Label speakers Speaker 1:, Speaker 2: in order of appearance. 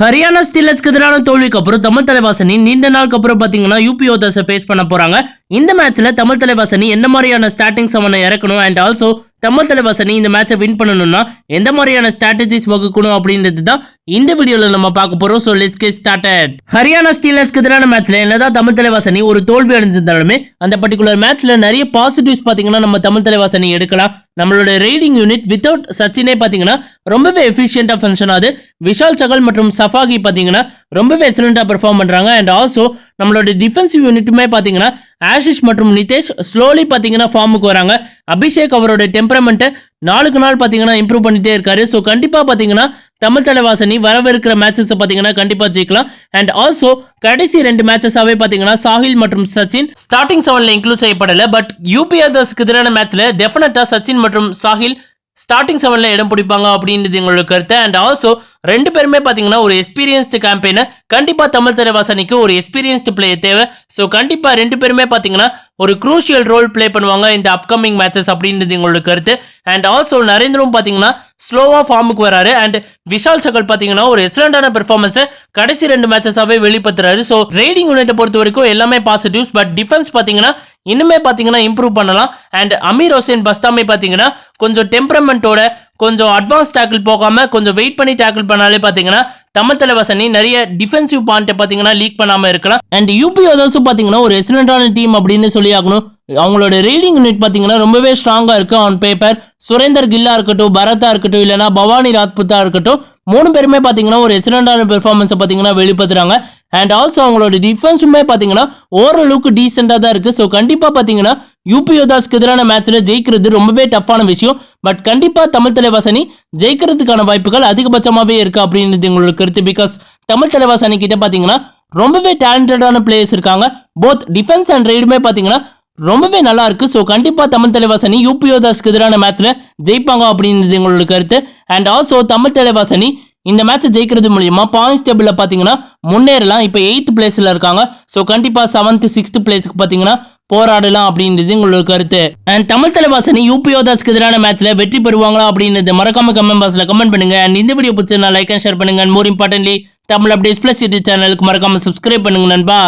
Speaker 1: ஹரியானா ஸ்டில்லர்ஸ்க்கு எதிரான தோல்விக்கு அப்புறம் தமிழ் தலைவாசனி நீண்ட நாளுக்கு அப்புறம் பார்த்தீங்கன்னா யூபி ஓதர்ஸை ஃபேஸ் பண்ண போறாங்க. இந்த மேட்ச்ல தமிழ் தலைவாசனி என்ன மாதிரியான ஸ்டார்டிங் செவனை இறக்கணும் அண்ட் ஆல்சோ தமிழ் தலைவாசனி இந்த மேட்சை வின் பண்ணணும்னா எந்த மாதிரியான ஸ்ட்ராட்டஜிஸ் வகுக்கணும் அப்படின்றது தான் இந்த வீடியோவில் நம்ம பார்க்க போகிறோம் so let's get started Haryana ஸ்டீலர்ஸ்க்கு எதிரான மேட்ச்ல என்னதான் தமிழ் தலைவாசனி ஒரு தோல்வி அடைஞ்சிருந்தாலுமே அந்த பர்டிகுலர் மேட்ச்ல நிறைய பாசிட்டிவ்ஸ் பார்த்தீங்கன்னா நம்ம தமிழ் தலைவாசனி எடுக்கலாம். நம்மளோட ரீடிங் யூனிட் வித்தவுட் சச்சினே பாத்தீங்கன்னா ரொம்பவே எஃபிஷியண்டாக ஃபங்க்ஷன் ஆகுது விஷால் சகல் மற்றும் சஃபாகி பாத்தீங்கன்னா ரொம்பவே எக்ஸலண்ட்டாக பெர்ஃபார்ம் பண்றாங்க. அண்ட் ஆல்சோ நம்மளோட டிஃபென்சிவ் யூனிட்டுமே பார்த்தீங்கன்னா ஆஷிஷ் மற்றும் நிதேஷ் ஸ்லோலி பார்த்தீங்கன்னா ஃபார்முக்கு வராங்க. அபிஷேக் அவரோட டெம்பரமெண்ட்டை நாளுக்கு நாள் பார்த்தீங்கன்னா இம்ப்ரூவ் பண்ணிட்டே இருக்காரு. ஸோ கண்டிப்பாக பார்த்தீங்கன்னா தமிழ் தலைவாசனி வரவிருக்கிற மேட்சஸை பார்த்தீங்கன்னா கண்டிப்பாக ஜெயிக்கலாம். அண்ட் ஆல்சோ கடைசி ரெண்டு மேட்சஸாகவே பார்த்தீங்கன்னா சாஹில் மற்றும் சச்சின் ஸ்டார்டிங் செவனில் இன்க்ளூட் செய்யப்படலை. பட் யூபி எதிரான மேட்ச்சில் டெஃபினட்டாக சச்சின் மற்றும் சாஹில் ஸ்டார்டிங் செவனில் இடம் பிடிப்பாங்க அப்படின்றது எங்களோட கருத்து. அண்ட் ஆல்சோ ரெண்டு பேருமே பார்த்தீங்கன்னா ஒரு எக்ஸ்பீரியன்ஸ்டு கேம்பெயினர் கண்டிப்பாக தமிழ் தலைவாசனிக்கு ஒரு எக்ஸ்பீரியன்ஸ்டு பிளேயர் தேவை. ஸோ கண்டிப்பாக ரெண்டு பேருமே பார்த்தீங்கன்னா ஒரு குரூஷியல் ரோல் ப்ளே பண்ணுவாங்க இந்த அப்கமிங் மேட்சஸ் அப்படின்றது எங்களோட கருத்து. அண்ட் ஆல்சோ நரேந்திரம் பார்த்தீங்கன்னா ஸ்லோவாக ஃபார்முக்கு வராரு. அண்ட் விஷால் சகல் பார்த்தீங்கன்னா ஒரு எக்ஸலண்டான பெர்ஃபார்மன்ஸை கடைசி ரெண்டு மேட்சஸாகவே வெளிப்படுத்துறாரு ஸோ ரேடிங் யூனிட்டை பொறுத்த வரைக்கும் எல்லாமே பாசிட்டிவ்ஸ் பட் டிஃபென்ஸ் பார்த்தீங்கன்னா இன்னுமே பார்த்தீங்கன்னா இம்ப்ரூவ் பண்ணலாம். அண்ட் அமீர் ஹுசேன் பஸ்தாமே பார்த்தீங்கன்னா கொஞ்சம் டெம்பரமெண்ட்டோட கொஞ்சம் அட்வான்ஸ் டேக்கிள் போகாமல் கொஞ்சம் வெயிட் பண்ணி டேக்கிள் பண்ணாலே பார்த்தீங்கன்னா தமிழ் தலைவாசனி நிறைய டிஃபென்சிவ் பாயிண்ட்டை பார்த்தீங்கன்னா லீக் பண்ணாமல் இருக்கலாம். அண்ட் யூபி அதர்ஸும் பார்த்தீங்கன்னா ஒரு எக்ஸலண்டான டீம் அப்படின்னு சொல்லி ஆகணும். அவங்களோட ரீடிங் யூனிட் பார்த்தீங்கன்னா ரொம்பவே ஸ்ட்ராங்காக இருக்குது ஆன் பேப்பர் சுரேந்தர் கில்லா இருக்கட்டும் பரதா இருக்கட்டும் இல்லைனா பவானி ராஜ்புத்தா இருக்கட்டும் மூணு பேருமே பார்த்தீங்கன்னா ஒரு எக்ஸலண்டான பெர்ஃபார்மன்ஸை பார்த்தீங்கன்னா வெளிப்படுத்துறாங்க. அண்ட் ஆல்சோ அவங்களோட டிஃபென்ஸுமே பார்த்தீங்கன்னா ஓரளவுக்கு டீசெண்டாக தான் இருக்குது ஸோ கண்டிப்பாக பார்த்தீங்கன்னா யூபி யோதாஸ்க்கு எதிரான மேட்ச்சில் ஜெயிக்கிறது ரொம்பவே டஃப்பான விஷயம். பட் கண்டிப்பா தமிழ் தலைவாசனி ஜெயிக்கிறதுக்கான வாய்ப்புகள் அதிகபட்சமாகவே இருக்கு அப்படின்றது எங்களோட கருத்து. பிகாஸ் தமிழ் தலைவாசனி கிட்ட பாத்தீங்கன்னா ரொம்பவே டேலண்டடான பிளேயர்ஸ் இருக்காங்க. போத் டிஃபென்ஸ் அண்ட் ரைடுமே பாத்தீங்கன்னா ரொம்பவே நல்லா இருக்கு. ஸோ கண்டிப்பா தமிழ் தலைவாசனி யூபி யோதாஸ்க்கு எதிரான மேட்ச்ல ஜெயிப்பாங்க அப்படின்றது எங்களோட கருத்து. அண்ட் ஆல்சோ தமிழ் தலைவாசனி இந்த மேட்சை ஜெயிக்கிறது மூலியமா பாயிண்ட்ஸ் டேபிளில் பார்த்தீங்கன்னா முன்னேறலாம். இப்போ எயித் பிளேஸில் இருக்காங்க. ஸோ கண்டிப்பாக செவன்த் சிக்ஸ்த் பிளேஸுக்கு பார்த்தீங்கன்னா போராடலாம் அப்படின்றது உங்களோட கருத்து. அண்ட் தமிழ் தலைவாசனி யூபியோதாஸ்க்கு எதிரான மேட்ச்ல வெற்றி பெறுவாங்களா அப்படின்றது மறக்காம கமெண்ட் பாக்ஸ்ல கமெண்ட் பண்ணுங்க. அண்ட் இந்த வீடியோ பிடிச்சிருந்தா லைக் அண்ட் ஷேர் பண்ணுங்க. And more importantly Tamil updates plus YouTube சேனலுக்கு மறக்காம சப்ஸ்கிரைப் பண்ணுங்க நண்பா.